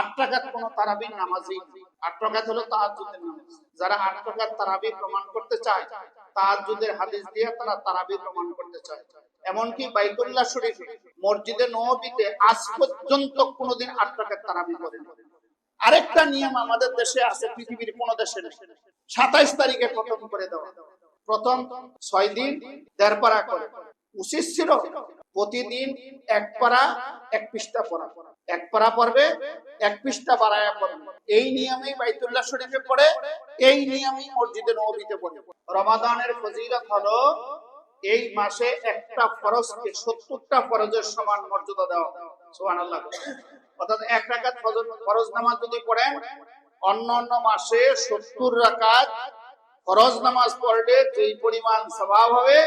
আট নামাজি, আট হলো তাহাজ্জুদের নামাজ। যারা আট তারাবি প্রমাণ করতে চায়, তাহাজ্জুদের হাদিস দিয়ে তারা তারাবি প্রমাণ করতে চায়। এমনকি মসজিদে নবীতে আজ পর্যন্ত কোনোদিন আট টাকার তারাবি করেন আরেকটা নিয়ম আমাদের দেশে আছে, পৃথিবীর কোন দেশে সাতাইশ তারিখে খতম করে দেওয়া। প্রথম ছয় দিন দেড় পারা করে। উচিত ছিল প্রতিদিন এক পারা, এক পৃষ্ঠা পড়া। এক পারা পড়বে, এক পৃষ্ঠা বাড়ায়া পড়বে। এই নিয়মেই বাইতুল্লাহ শরীফে পড়ে, এই নিয়মেই মসজিদে নবীতে পড়ে। রমাদানের ফজিলত হলো, এই মাসে একটা ফরজকে সত্তরটা ফরজের সমান মর্যাদা দেওয়া সুবহান আল্লাহ অর্থাৎ এক রাকাত ফরজ নামাজ যদি পড়েন, অন্য অন্য মাসে সত্তর রাকাত ফরজ নামাজ পড়লে যেই পরিমাণ স্বভাব হবে,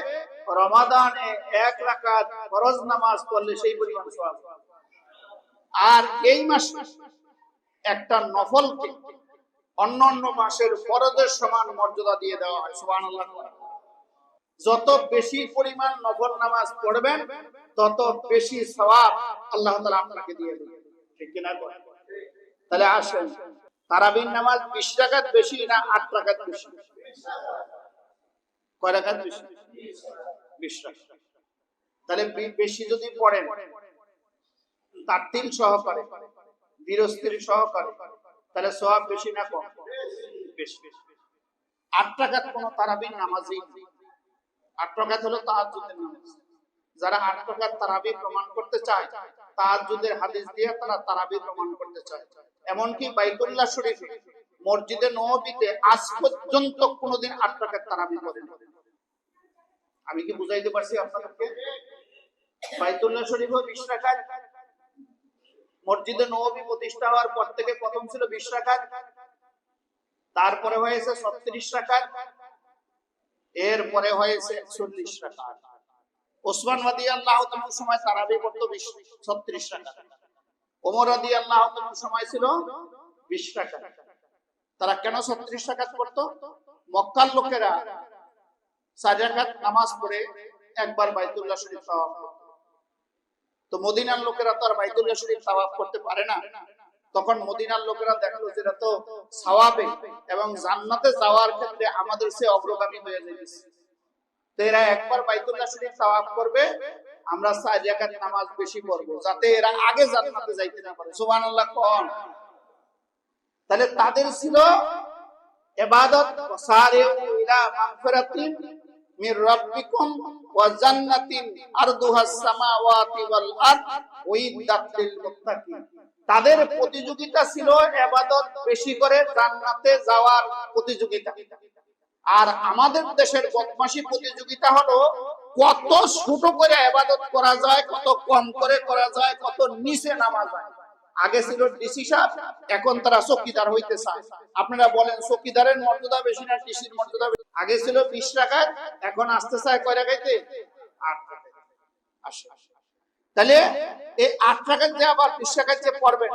রমাদানে এক রাকাত ফরজ নামাজ পড়লে সেই পরিমাণ স্বভাব হবে। আর এই মাসে একটা নফলকে অন্য অন্য মাসের ফরজের সমান মর্যাদা দিয়ে দেওয়া হয়, সুবহানাল্লাহ। যত বেশি পরিমাণ নফল নামাজ পড়বেন, তত বেশি সওয়াব আল্লাহ তাআলা আপনাকে দিয়ে দেবেন। ঠিক কিনা? তাহলে আসেন, তারাবির নামাজ বিশ টাকাত বেশি না আট টাকাত বেশি? কয় টাকাত বেশি? বিশ টাকা তাহলে বেশি যদি পড়েন তার তিন সহকারে বীরস্ত্রী সহকারে, তাহলে সওয়াব বেশি না কম? বেশি। আট টাকাত কোন তারাবির নামাজই নেই। আট টাকাত হলো তাহাজ্জুদের নামাজ। যারা আট টাকার তারাবি প্রমাণ করতে চায়, তাহাজ্জুদের হাদিস দিয়ে তারা তারাবি প্রমাণ করতে চায়। এমনকি বাইতুল্লাহ শরীফ, মসজিদে নবীতে আজ পর্যন্ত কোনোদিন আট টাকার তারাবি করেন আমি কি বুঝাইতে পারছি আপনাদেরকে? বাইতুল্লাহ শরীফ বিশ টাকায় মসজিদে নবী প্রতিষ্ঠা হওয়ার পর থেকে প্রথম ছিল বিশ টাকায় তারপরে হয়েছে ছত্রিশ টাকায় এরপরে হয়েছে একচল্লিশ টাকা ওসমান আল্লাহ সময় বিশ, ছত্রিশ টাকা ওমর আল্লাহ সময় ছিল বিশ টাকা তারা কেন ছত্রিশ টাকা করতো মক্কার লোকেরা চার নামাজ পড়ে একবার বাইতুল্লাহ শরীফ। তো মদিনার লোকেরা তো আর বাইতুল্লাহ শরীফ তাওয়াফ করতে পারে না। তখন মদিনার লোকেরা দেখল যে এরা তো সাওয়াবে এবং জান্নাতে যাওয়ার ক্ষেত্রে আমাদের সে অগ্রগামী হয়ে যাইতেছে। এরা একবার শরীফ করবে, আমরা চার নামাজ বেশি যাতে এরা আগে জান্নাতে যাইতে না পারে। তাহলে তাদের ছিল ইলা মাগফিরাতিন মির রাব্বিকুম ওয়া জান্নাতিন আরদুহাস সামাওয়াতি ওয়াল আরদ। উইদ্দাত লিল মুত্তাকিন তাদের প্রতিযোগিতা ছিল ইবাদত বেশি করে জান্নাতে যাওয়ার প্রতিযোগিতা। আর আমাদের দেশের বদমাশি প্রতিযোগিতা হলো কত ছোট করে ইবাদত করা যায়, কত কম করে করা যায়, কত নিচে নামা যায়। আগে ছিল ডিসি সাহেব, এখন তারা চকিদার হইতে চায়। আপনারা বলেন চকিদারের মর্যাদা বেশি না ডিসির মর্যাদা আগে ছিল বিশ টাকায় এখন আসতে চায় কয় টাকাইতে তাহলে এই আট টাকার যে আবার বিশ টাকার যে পড়বেন,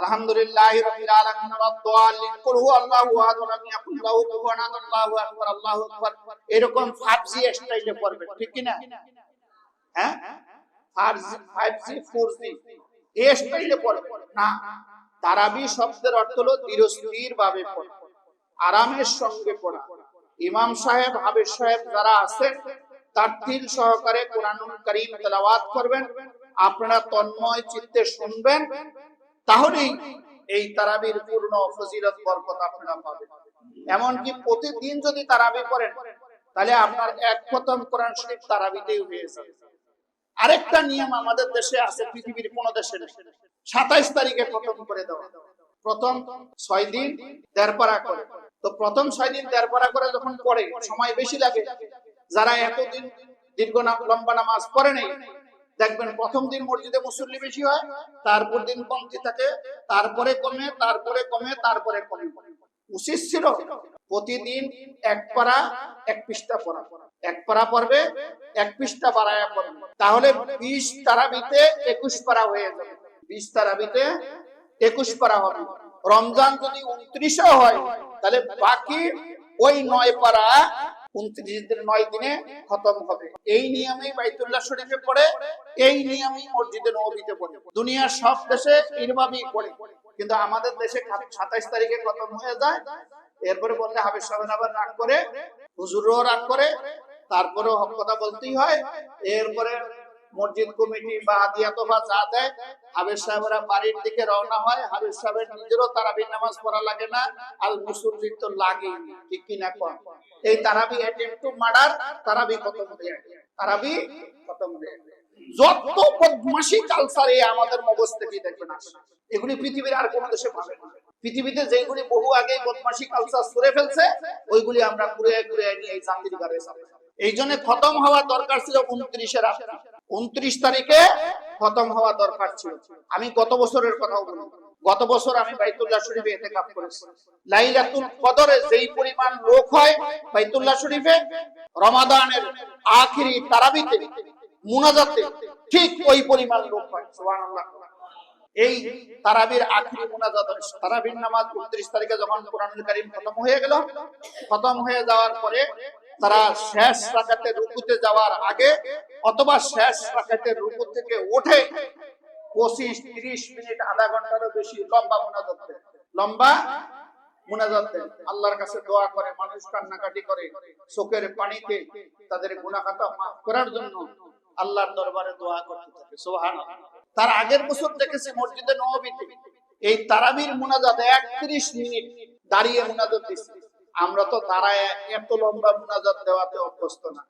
আলহামদুলিল্লাহ রাব্বিল আলামিন রাদ্দালিন কুল হু আল্লাহু আহাদ ওয়া লাম ইয়াকুল লাহু কুফুয়ান আহাদ, আল্লাহু আকবার আল্লাহু আকবার। এরকম 5G স্টাইলে পড়বেন, ঠিক কি না হ্যাঁ 5G 4G এই স্টাইলে পড়বেন। না, তারাবি শব্দের অর্থ হলো ধীরস্থির ভাবে আরামের সঙ্গে পড়া। ইমাম সাহেব, হাবিব সাহেব যারা আছেন, তার তিল সহকারে কোরআনুল করিম তেলাওয়াত করবেন। আপনারা তন্ময় চিত্তে শুনবেন। তাহলেই এই তারাবির পূর্ণ ফজিলত, বরকত আপনারা পাবেন। এমনকি প্রতিদিন যদি তারাবি পড়েন, তাহলে আপনার এক খতম কোরআন শরীফ তারাবিতেই হয়ে যাবে। আরেকটা নিয়ম আমাদের দেশে আছে, পৃথিবীর কোন দেশে নেই সাতাইশ তারিখে খতম করে দেওয়া। প্রথম ছয় দিন দেড় পারা করে। তো প্রথম ছয় দিন দেড় পারা করে যখন পড়ে, সময় বেশি লাগে, যারা এতদিন দীর্ঘ লম্বা নামাজ পড়ে নেই, দেখবেন প্রথম দিন মসজিদে মুসল্লি বেশি হয়, তারপর দিন কমতি থাকে, তারপরে কমে তারপরে কমে তারপরে কমে। উচিত ছিল প্রতিদিন এক পারা, এক পৃষ্ঠা পড়া। এক পারা পড়বে, এক পৃষ্ঠা বাড়ায়া পড়বে। তাহলে বিশ তারাবিতে একুশ পারা হয়ে যাবে। বিশ তারাবিতে একুশ পারা হবে। রমজান যদি উনত্রিশও হয়, তাহলে বাকি ওই নয় পারা উনত্রিশ দিন নয় দিনে খতম হবে। এই নিয়মেই বাইতুল্লাহ শরীফে পড়ে, এই নিয়মেই মসজিদে নবীতে পড়ে। দুনিয়ার সব দেশে এরভাবেই পড়ে, কিন্তু আমাদের দেশে সাতাইশ তারিখে খতম হয়ে যায়। এরপরে বললে হাবিজ সাহেব আবার রাগ করে, হুজুরও রাগ করে তারপরে হক কথা বলতেই হয়। এরপরে মসজিদ কমিটি বা হাদিয়া তোফা যা দেয় হাবিজ সাহেবরা বাড়ির দিকে রওনা হয়। হাবিজ সাহেবের নিজেরও তারাবি নামাজ পড়া লাগে না, আল মুসল্লির তো লাগে ঠিক কিনা? কম এই তারাবি অ্যাটেম্প টু মার্ডার তারাবি খতম হয়ে তারাবি খতম হয়ে যত বদমাশি কালচার এই আমাদের মগজ থেকে দেখবেন এগুলি পৃথিবীর আর কোনো দেশে পাবে না। পৃথিবীতে যেগুলি বহু আগে বদমাশি কালচার সরে ফেলছে, ওইগুলি আমরা ঘুরে ঘুরে নিয়ে এই জাতির ঘরে এই জন্য খতম হওয়া দরকার ছিল উনত্রিশে রাত্রি। উনত্রিশ তারিখে খতম হওয়া দরকার ছিল। আমি গত বছরের কথাও বলি গত বছর আমি বাইতুল্লাহ শরীফে এতে কাপ করেছি। লাইলাতুল কদরে যেই পরিমাণ লোক হয় বাইতুল্লাহ শরীফে, রমাদানের আখিরি তারাবিতে, মুনাজাতে ঠিক ওই পরিমাণ লোক হয়। সুবহানাল্লাহ। এই তারাবির আখিরি মুনাজাত তারাবির নামাজ 29 তারিখে যখন কোরআনুল কারীম খতম হয়ে গেল, খতম হয়ে যাওয়ার পরে তারা শেষ রাকাতে রুকুতে যাওয়ার আগে অথবা শেষ রাকাতে রুকু থেকে উঠে 25 30 মিনিট, আধা ঘন্টারও বেশি লম্বা মুনাজাত। লম্বা আল্লাহর কাছে দোয়া করে, মানুষ কান্নাকাটি করে, চোখের পানিতে তাদের গুনাহ খাতা মাফ করার জন্য আল্লাহর দরবারে দোয়া করতে থাকে। সুবহানাল্লাহ। তার আগের বছর দেখেছি মসজিদে নববীতে এই তারাবির মুনাজাত 31 মিনিট দাঁড়িয়ে মুনাজাত দিচ্ছে আমরা তো দাঁড়ায় এত লম্বা মুনাজাত দেওয়াতে অভ্যস্ত না।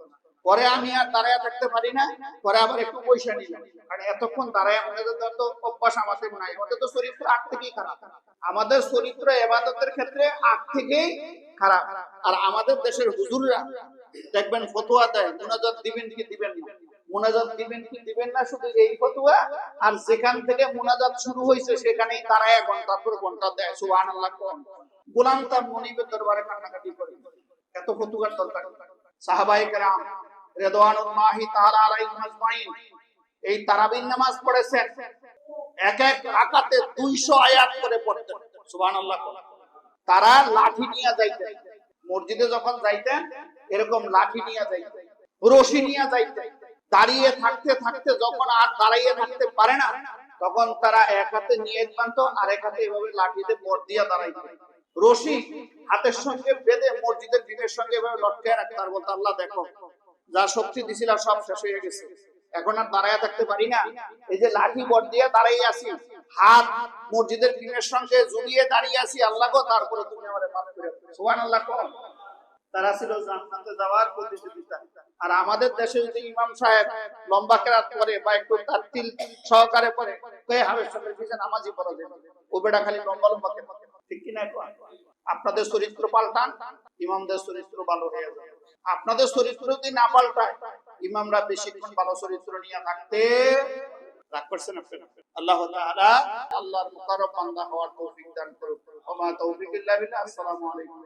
পরে আমি আর দাঁড়ায় থাকতে পারি না, পরে আবার একটু পয়সা নিলাম কারণ এতক্ষণ দাঁড়ায় মুনাজাত দেওয়ার তো অভ্যাস আমাদের নাই, আমাদের তো চরিত্র আগ থেকেই খারাপ। আমাদের চরিত্র এবাদতের ক্ষেত্রে আগ থেকেই খারাপ। আর আমাদের দেশের হুজুররা দেখবেন ফতোয়া দেয়, মুনাজাত দিবেন কি দিবেন মুনাজাত দিবেন কি দিবেন না? শুধু এই ফতোয়া, আর যেখান থেকে মুনাজাত শুরু হয়েছে সেখানেই দাঁড়ায় ঘণ্টার পর ঘণ্টা দেয়, সুবহানাল্লাহ কোন গোলাম তার মনিবের দরবারে কান্নাকাটি করে। এত দরকার। এই নামাজ পড়েছেন। এক এক রাকাতে 200 আয়াত করে পড়তেন। তারা লাঠি নিয়ে যাইতেন। মসজিদে যখন যাইতেন, এরকম লাঠি নিয়ে যাইতেন, রশি নিয়ে যাইতেন। দাঁড়িয়ে থাকতে থাকতে যখন আর দাঁড়াইয়ে থাকতে পারে না, তখন তারা এক হাতে নিয়ে বানতো আর এক হাতে এভাবে লাঠিতে বর দিয়ে দাঁড়াইতো রশি হাতের সঙ্গে বেঁধে মসজিদের ভিড়ের সঙ্গে এভাবে লটকায় রাখতো আর বলতো আল্লাহ দেখো, যা শক্তি দিছিল সব শেষ হয়ে গেছে। এখন আর দাঁড়ায় থাকতে পারি না। এই যে লাঠি বর দিয়ে দাঁড়িয়ে আছি, হাত মসজিদের ভিড়ের সঙ্গে জড়িয়ে দাঁড়িয়ে আছি, আল্লাহ গো, তারপরে তুমি আমারে মাফ করে সুবহানাল্লাহ কোন তারা ছিল জান্নাতে যাওয়ার প্রতিযোগিতা আর আমাদের দেশে যদি ইমাম সাহেব লম্বা কেরাত করে বা একটু তারতিল সহকারে পড়ে কয়ে হাবের সঙ্গে নামাজি পড়া যাবে ও বেটা খালি লম্বা লম্বা কেরাত ঠিক কোন? আপনাদের চরিত্র পাল্টান, ইমামদের চরিত্র ভালো হয়ে যাবে। আপনাদের চরিত্র যদি না পাল্টায়, ইমামরা বেশিক্ষণ ভালো চরিত্র নিয়ে থাকতে রাগ করছেন আপনারা? আল্লাহ আল্লাহর মুকাররব বান্দা হওয়ার তৌফিক দান করুন আসসালামু আলাইকুম।